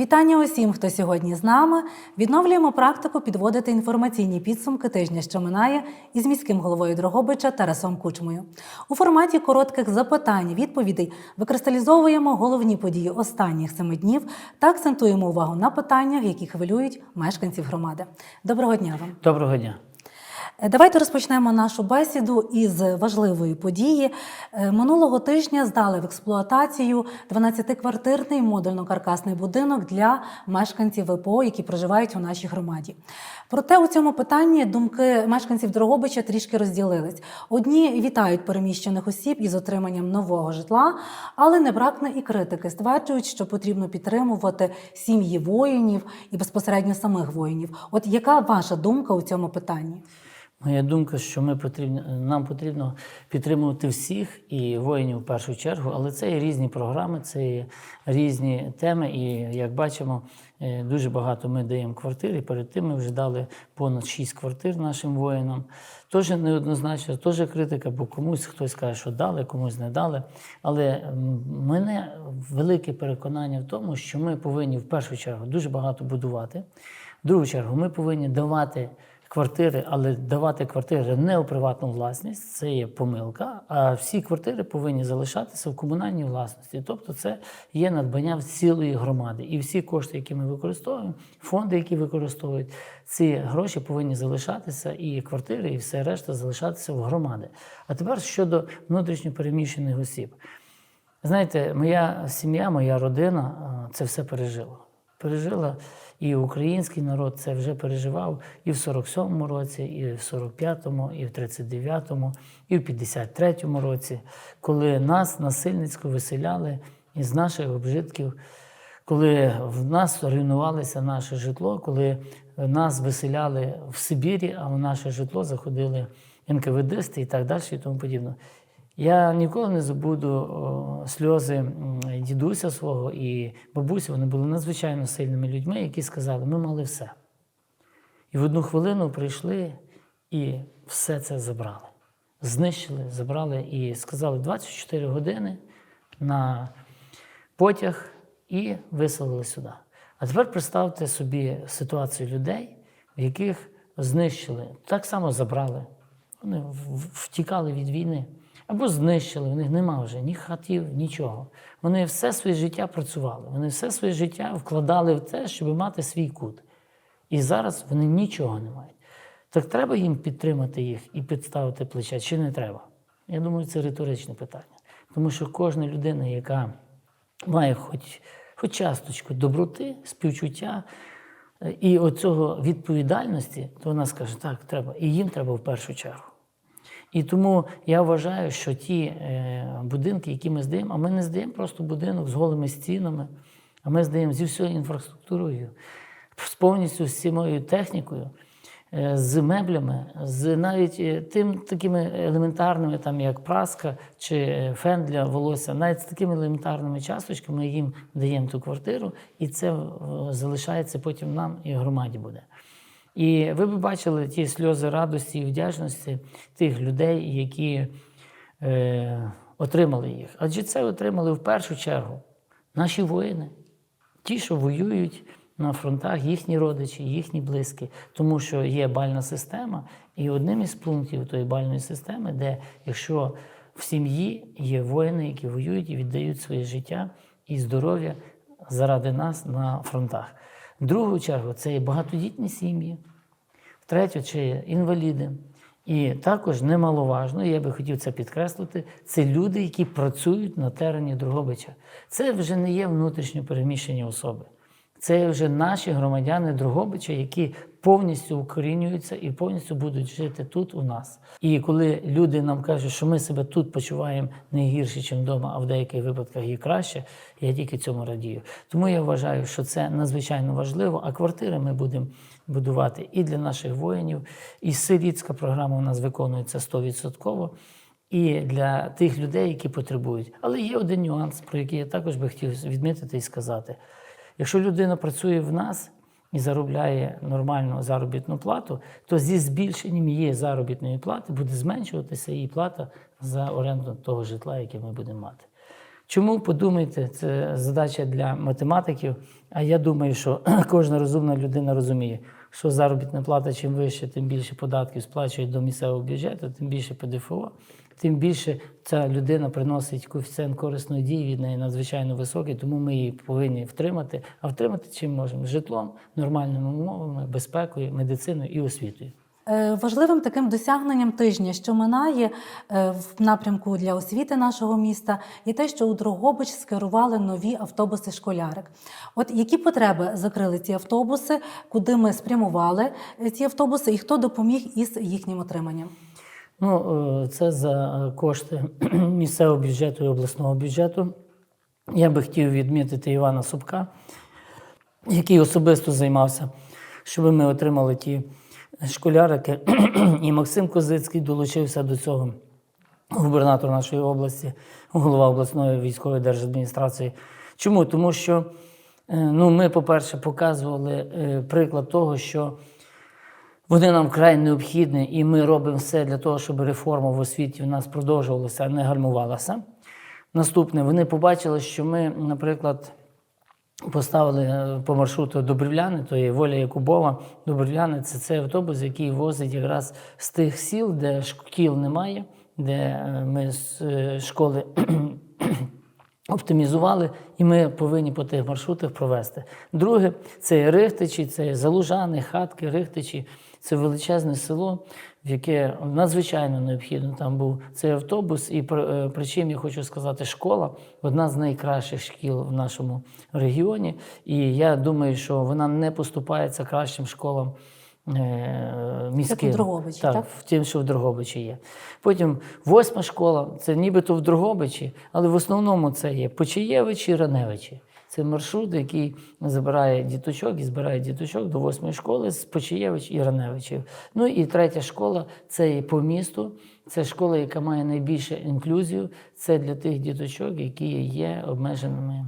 Вітання усім, хто сьогодні з нами. Відновлюємо практику підводити інформаційні підсумки тижня, що минає, із міським головою Дрогобича Тарасом Кучмою. У форматі коротких запитань, відповідей викристалізовуємо головні події останніх семи днів та акцентуємо увагу на питаннях, які хвилюють мешканців громади. Доброго дня вам. Доброго дня. Е, Давайте розпочнемо нашу бесіду із важливої події. Е, Минулого тижня здали в експлуатацію 12-квартирний модульно-каркасний будинок для мешканців ВПО, які проживають у нашій громаді. Проте у цьому питанні думки мешканців Дрогобича трішки розділились. Одні вітають переміщених осіб із отриманням нового житла, але не бракне і критики. Стверджують, що потрібно підтримувати сім'ї воїнів і безпосередньо самих воїнів. От яка ваша думка у цьому питанні? Моя думка, що ми потрібно, нам потрібно підтримувати всіх і воїнів в першу чергу, але це є різні програми, це є різні теми. І як бачимо, е, дуже багато ми даємо квартир. І перед тим ми вже дали понад 6 квартир нашим воїнам. Теж неоднозначно, теж критика, бо комусь хтось каже, що дали, комусь не дали. Але мене велике переконання в тому, що ми повинні в першу чергу дуже багато будувати. В другу чергу ми повинні давати квартири, але давати квартири не у приватну власність це є помилка. А всі квартири повинні залишатися в комунальній власності. Тобто, це є надбання цілої громади. І всі кошти, які ми використовуємо, фонди, які використовують, ці гроші повинні залишатися, і квартири, і все решта залишатися в громади. А тепер щодо внутрішньопереміщених осіб. Знаєте, моя сім'я, моя родина це все пережила. Пережила і український народ це вже переживав і в 47-му році, і в 45-му, і в 39-му, і в 53-му році, коли нас насильницько виселяли із наших обжитків, коли в нас руйнувалося наше житло, коли нас виселяли в Сибірі, а в наше житло заходили НКВДисти і так далі, і тому подібне. Я ніколи не забуду сльози дідуся свого і бабусі. Вони були надзвичайно сильними людьми, які сказали, ми мали все. І в одну хвилину прийшли і все це забрали. Знищили, забрали і сказали 24 години на потяг і виселили сюди. А тепер представте собі ситуацію людей, в яких знищили, так само забрали. Вони втікали від війни або знищили, в них нема вже ні хатів, нічого. Вони все своє життя працювали, вони все своє життя вкладали в те, щоб мати свій кут. І зараз вони нічого не мають. Так треба їм підтримати їх і підставити плече, чи не треба? Я думаю, це риторичне питання. Тому що кожна людина, яка має хоч, хоч часточку доброти, співчуття е, і оцього відповідальності, то вона скаже, так, треба. І їм треба в першу чергу. І тому я вважаю, що ті е, будинки, які ми здаємо, а ми не здаємо просто будинок з голими стінами, а ми здаємо зі всією інфраструктурою, з повністю з всією технікою, е, з меблями, з навіть е, тим такими елементарними, там як праска чи фен для волосся, навіть з такими елементарними часточками ми їм даємо ту квартиру, і це залишається потім нам і громаді буде. І ви б бачили ті сльози радості і вдячності тих людей, які е, отримали їх. Адже це отримали в першу чергу наші воїни, ті, що воюють на фронтах, їхні родичі, їхні близькі, тому що є бальна система, і одним із пунктів тої бальної системи, де якщо в сім'ї є воїни, які воюють і віддають своє життя і здоров'я заради нас на фронтах. В другу чергу це є багатодітні сім'ї, в третю це є інваліди. І також немаловажно, я би хотів це підкреслити, це люди, які працюють на терені Другобича. Це вже не є внутрішньо переміщені особи. Це вже наші громадяни Другобича, які повністю укорінюються і повністю будуть жити тут у нас. І коли люди нам кажуть, що ми себе тут почуваємо не гірше, ніж вдома, а в деяких випадках і краще, я тільки цьому радію. Тому я вважаю, що це надзвичайно важливо. А квартири ми будемо будувати і для наших воїнів. І сирітська програма у нас виконується 100%. І для тих людей, які потребують. Але є один нюанс, про який я також би хотів відмітити і сказати. Якщо людина працює в нас і заробляє нормальну заробітну плату, то зі збільшенням її заробітної плати буде зменшуватися її плата за оренду того житла, яке ми будемо мати. Чому подумайте, це задача для математиків. А я думаю, що кожна розумна людина розуміє, що заробітна плата чим вище, тим більше податків сплачують до місцевого бюджету, тим більше ПДФО, тим більше ця людина приносить коефіцієнт корисної дії від неї надзвичайно високий, тому ми її повинні втримати. А втримати чим можемо? Житлом, нормальними умовами, безпекою, медициною і освітою. Е, Важливим таким досягненням тижня, що минає е, в напрямку для освіти нашого міста, є те, що у Дрогобич скерували нові автобуси школярик. От які потреби закрили ці автобуси, куди ми спрямували е, ці автобуси, і хто допоміг із їхнім отриманням? Ну, е, це за кошти місцевого бюджету і обласного бюджету. Я би хотів відмітити Івана Собка, який особисто займався, щоб ми отримали ті школярики. І Максим Козицький долучився до цього, губернатор нашої області, голова обласної військової держадміністрації. Чому? Тому що е, ну, ми, по-перше, показували е, приклад того, що вони нам вкрай необхідні, і ми робимо все для того, щоб реформа в освіті в нас продовжувалася, а не гальмувалася. Наступне, вони побачили, що ми, наприклад, поставили е, по маршруту Добрівляни, то є Воля Якубова. Добрівляни це цей автобус, який возить якраз з тих сіл, де шкіл немає, де е, ми з е, школи оптимізували, і ми повинні по тих маршрутах провести. Друге, це Рихтичі, це Залужани, хатки, Рихтичі. Це величезне село, в яке надзвичайно необхідно там був цей автобус. І при- е, причим я хочу сказати, школа одна з найкращих шкіл в нашому регіоні. І я думаю, що вона не поступається кращим школам. е, Міським. Дрогобичі, так, так? в тим, що в Дрогобичі є. Потім восьма школа, це нібито в Дрогобичі, але в основному це є Почаєвичі, Раневичі. Це маршрут, який забирає діточок і збирає діточок до восьмої школи з Почаєвич і Раневичів. Ну і третя школа це по місту. Це школа, яка має найбільшу інклюзію. Це для тих діточок, які є обмеженими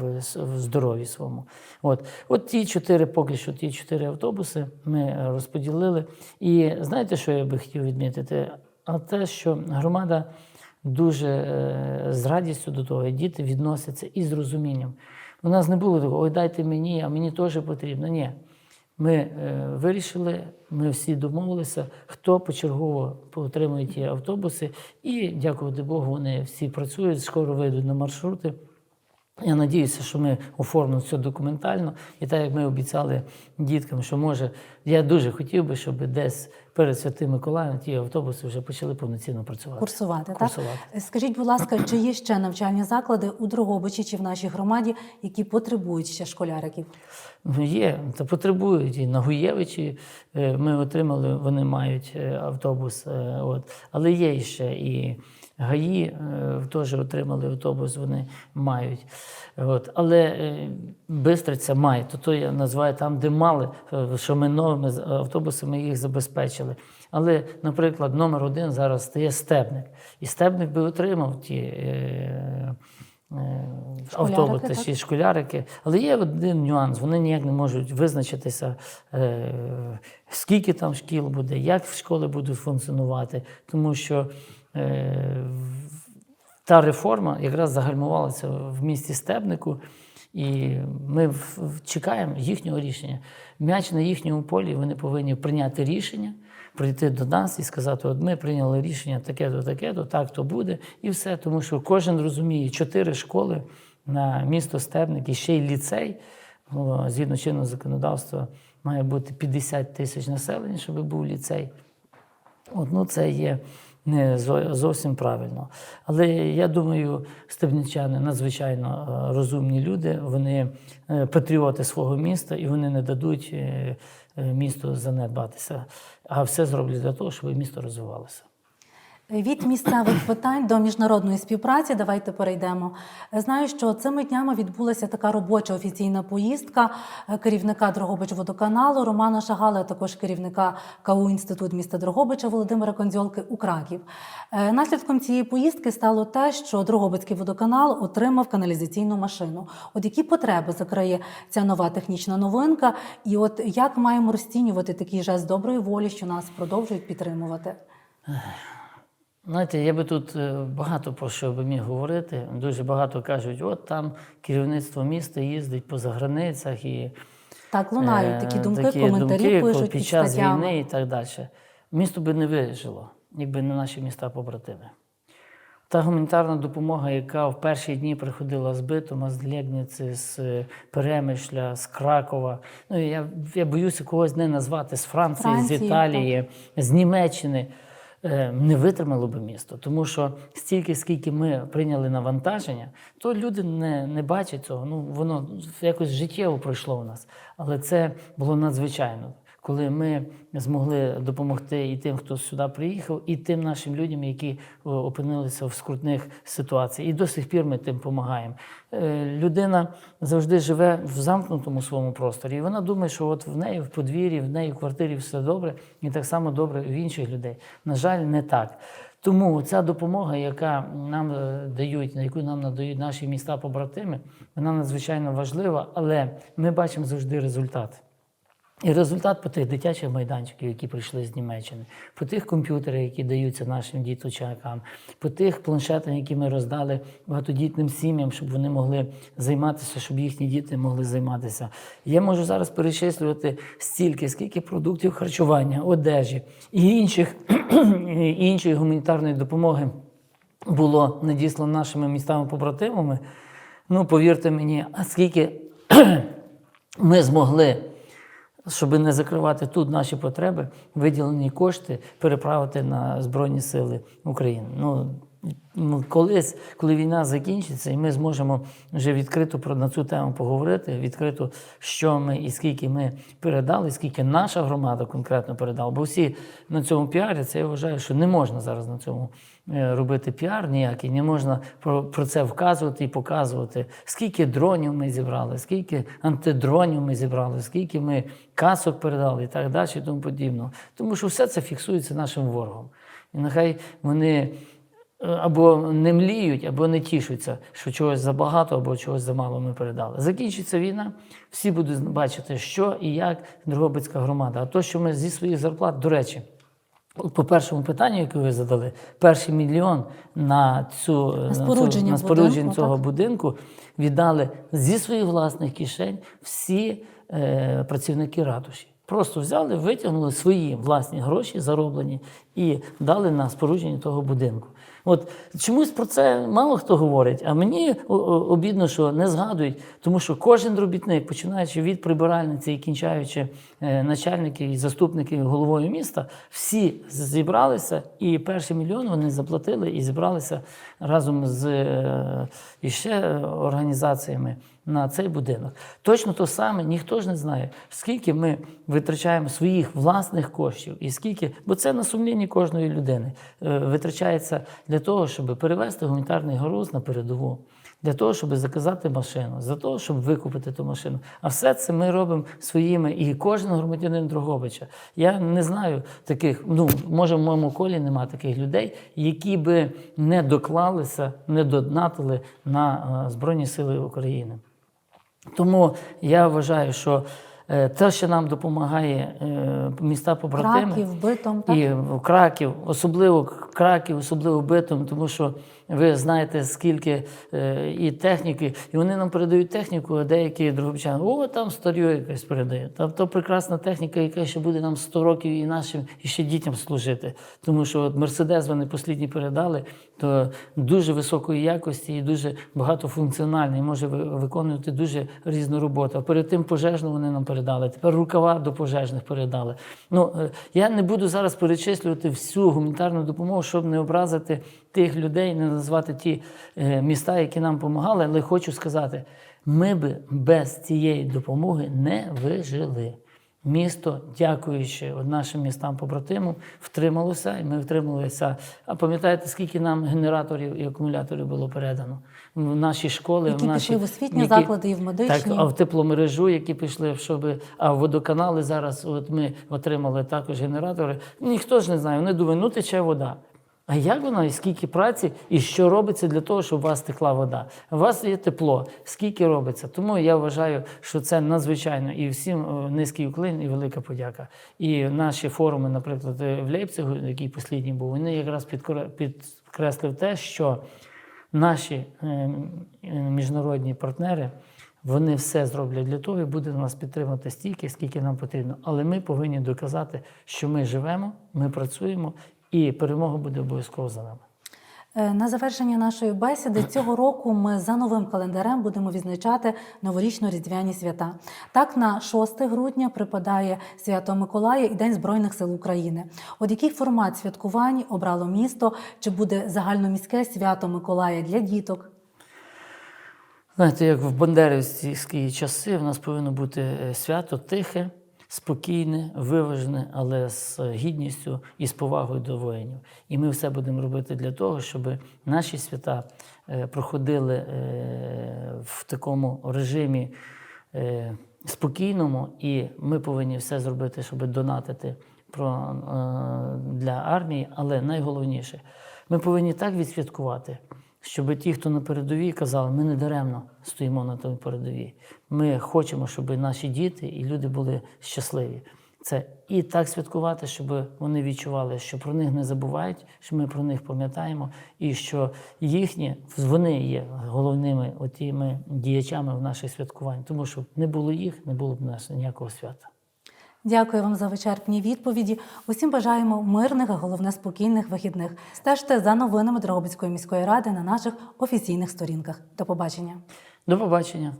в, здоров'ї своєму. От. От ті чотири, поки що ті чотири автобуси ми розподілили. І знаєте, що я би хотів відмітити? А те, що громада дуже е, з радістю до того, і діти відносяться і з розумінням. У нас не було такого, ой, дайте мені, а мені теж потрібно. Ні. Ми е, вирішили, ми всі домовилися, хто почергово отримує ті автобуси, і, дякувати Богу, вони всі працюють, скоро вийдуть на маршрути. Я надіюся, що ми оформимо все документально. І так як ми обіцяли діткам, що може, я дуже хотів би, щоб десь перед Святим Миколаєм ті автобуси вже почали повноцінно працювати. Курсувати, Курсувати. так? Скажіть, будь ласка, чи є ще навчальні заклади у Дрогобичі чи в нашій громаді, які потребують ще школяриків? Ну, Є, та потребують і на Гуєвичі. е, Ми отримали, вони мають е, автобус. е, От. Але є ще і ГАІ е, теж отримали автобус, вони мають. От. Але е, Бистриця має, то, то я називаю там, де мали, е, що ми новими автобусами їх забезпечили. Але, наприклад, номер один зараз стає стебник. І стебник би отримав ті. Е, е, автобуси, школярики. Але є один нюанс: вони ніяк не можуть визначитися, е, скільки там шкіл буде, як школи будуть функціонувати, тому що та реформа якраз загальмувалася в місті Стебнику. І ми чекаємо їхнього рішення. М'яч на їхньому полі вони повинні прийняти рішення, прийти до нас і сказати: от ми прийняли рішення таке-то, таке-то, так то буде, і все. Тому що кожен розуміє, чотири школи на місто Стебник і ще й ліцей. Ну, Згідно чинного законодавства, має бути 50 тисяч населення, щоб був ліцей. От, ну, це є не зовсім правильно. Але я думаю, стебничани надзвичайно е, розумні люди, вони е, патріоти свого міста і вони не дадуть е, місту занедбатися, а все зроблять для того, щоб місто розвивалося. Від місцевих питань до міжнародної співпраці давайте перейдемо. Знаю, що цими днями відбулася така робоча офіційна поїздка е, керівника Дрогобич-водоканалу Романа Шагала, а також керівника КАУ Інститут міста Дрогобича Володимира Кондзьолки у Краків. Е, Наслідком цієї поїздки стало те, що Дрогобицький водоканал отримав каналізаційну машину. От які потреби закриє ця нова технічна новинка, і от як маємо розцінювати такий жест доброї волі, що нас продовжують підтримувати? Знаєте, я би тут е, багато про що би міг говорити. Дуже багато кажуть, от там керівництво міста їздить по заграницях і Так лунають такі Е, думки, такі коментарі думки, пишуть під час статтями. війни і так далі. Місто би не вижило, якби не наші міста побратими. Та гуманітарна допомога, яка в перші дні приходила з Битома, з Лєбниці, з е, Перемишля, з Кракова. Ну, я, я боюся когось не назвати з Франції, Франції, з Італії, з Німеччини. Е, Не витримало би місто, тому що стільки, скільки ми прийняли навантаження, то люди не, не бачать цього. Ну воно якось життєво пройшло у нас. Але це було надзвичайно, коли ми змогли допомогти і тим, хто сюди приїхав, і тим нашим людям, які опинилися в скрутних ситуаціях. І до сих пір ми тим допомагаємо. Е, Людина завжди живе в замкнутому своєму просторі, і вона думає, що от в неї в подвір'ї, в неї в квартирі все добре, і так само добре в інших людей. На жаль, не так. Тому ця допомога, яка нам е, дають, на яку нам надають наші міста побратими, вона надзвичайно важлива, але ми бачимо завжди результат. І результат по тих дитячих майданчиків, які прийшли з Німеччини, по тих комп'ютерах, які даються нашим діточакам, по тих планшетах, які ми роздали багатодітним сім'ям, щоб вони могли займатися, щоб їхні діти могли займатися. Я можу зараз перечислювати стільки, скільки продуктів харчування, одежі і інших і іншої гуманітарної допомоги було надіслано нашими містами побратимами. Ну, повірте мені, а скільки ми змогли щоб не закривати тут наші потреби, виділені кошти переправити на Збройні Сили України. Ну, колись, коли війна закінчиться, і ми зможемо вже відкрито про на цю тему поговорити, відкрито, що ми і скільки ми передали, скільки наша громада конкретно передала. Бо всі на цьому піаряться, я вважаю, що не можна зараз на цьому е, робити піар ніякий, не можна про, про це вказувати і показувати, скільки дронів ми зібрали, скільки антидронів ми зібрали, скільки ми касок передали і так далі, і тому подібного. Тому що все це фіксується нашим ворогом. І нехай вони або не мліють, або не тішуться, що чогось забагато, або чогось замало ми передали. Закінчиться війна, всі будуть бачити, що і як Дрогобицька громада. А то, що ми зі своїх зарплат, до речі, по першому питанню, яке ви задали, перший мільйон на цю на, спорудження на спорудження будинку, цього так? будинку віддали зі своїх власних кишень всі е, працівники ратуші. Просто взяли, витягнули свої власні гроші, зароблені, і дали на спорудження того будинку. От чомусь про це мало хто говорить, а мені обідно, що не згадують, тому що кожен робітник, починаючи від прибиральниці і кінчаючи начальники і заступники головою міста, всі зібралися, і перший мільйон вони заплатили і зібралися разом з е, іще е, організаціями на цей будинок. Точно то саме ніхто ж не знає, скільки ми витрачаємо своїх власних коштів, і скільки, бо це на сумлінні кожної людини е, витрачається для того, щоб перевезти гуманітарний груз на передову. Для того, щоб заказати машину, за того, щоб викупити ту машину. А все це ми робимо своїми, і кожен громадянин Дрогобича. Я не знаю таких, ну може в моєму колі нема таких людей, які би не доклалися, не донатили на е, Збройні Сили України. Тому я вважаю, що е, те, що нам допомагає е, міста побратими, Краків, битом, так? і в Краків, особливо Краків, особливо битом, тому що ви знаєте, скільки е, і техніки, і вони нам передають техніку, а деякі другобчани, о, там старю якась передають. Там то прекрасна техніка, яка ще буде нам 100 років і нашим і ще дітям служити. Тому що от Мерседес вони послідні передали, то дуже високої якості і дуже багатофункціональний, може ви- виконувати дуже різну роботу. А перед тим пожежну вони нам передали. Тепер рукава до пожежних передали. Ну е, я не буду зараз перечислювати всю гуманітарну допомогу, щоб не образити тих людей, не назвати ті е, міста, які нам допомагали. Але хочу сказати, ми би без цієї допомоги не вижили. Місто, дякуючи нашим містам побратимам, втрималося, і ми втрималися. А пам'ятаєте, скільки нам генераторів і акумуляторів було передано в наші школи, Які в наші пішли в освітні заклади і в медичні. Так, а в тепломережу, які пішли, щоб а в водоканали зараз. От ми отримали також генератори. Ніхто ж не знає. Вони думають, ну тече вода. А як воно, і скільки праці, і що робиться для того, щоб у вас текла вода? У вас є тепло, скільки робиться. Тому я вважаю, що це надзвичайно і всім е, низький уклін і велика подяка. І наші форуми, наприклад, е, в Лейпцигу, який послідній був, вони якраз підкреслив те, що наші е, м, е, міжнародні партнери. Вони все зроблять для того і будуть нас підтримати стільки, скільки нам потрібно. Але ми повинні доказати, що ми живемо, ми працюємо, і перемога буде обов'язково за нами. Е, На завершення нашої бесіди цього року ми за новим календарем будемо відзначати новорічно-різдвяні свята. Так, на 6 грудня припадає свято Миколая і День Збройних сил України. От який формат святкувань обрало місто? Чи буде загальноміське свято Миколая для діток? Знаєте, як в бандерівські часи, в нас повинно бути е, свято тихе, спокійне, виважене, але з гідністю і з повагою до воїнів. І ми все будемо робити для того, щоб наші свята е, проходили е, в такому режимі е, спокійному, і ми повинні все зробити, щоб донатити для армії. Але найголовніше, ми повинні так відсвяткувати, щоб ті, хто на передовій, казали, ми не даремно стоїмо на тому передовій. Ми хочемо, щоб наші діти і люди були щасливі. Це і так святкувати, щоб вони відчували, що про них не забувають, що ми про них пам'ятаємо, і що їхні вони є головними отіми діячами в наших святкувань. Тому що не було їх, не було б нас ніякого свята. Дякую вам за вичерпні відповіді. Усім бажаємо мирних, а головне спокійних вихідних. Стежте за новинами Дрогобицької міської ради на наших офіційних сторінках. До побачення. До побачення.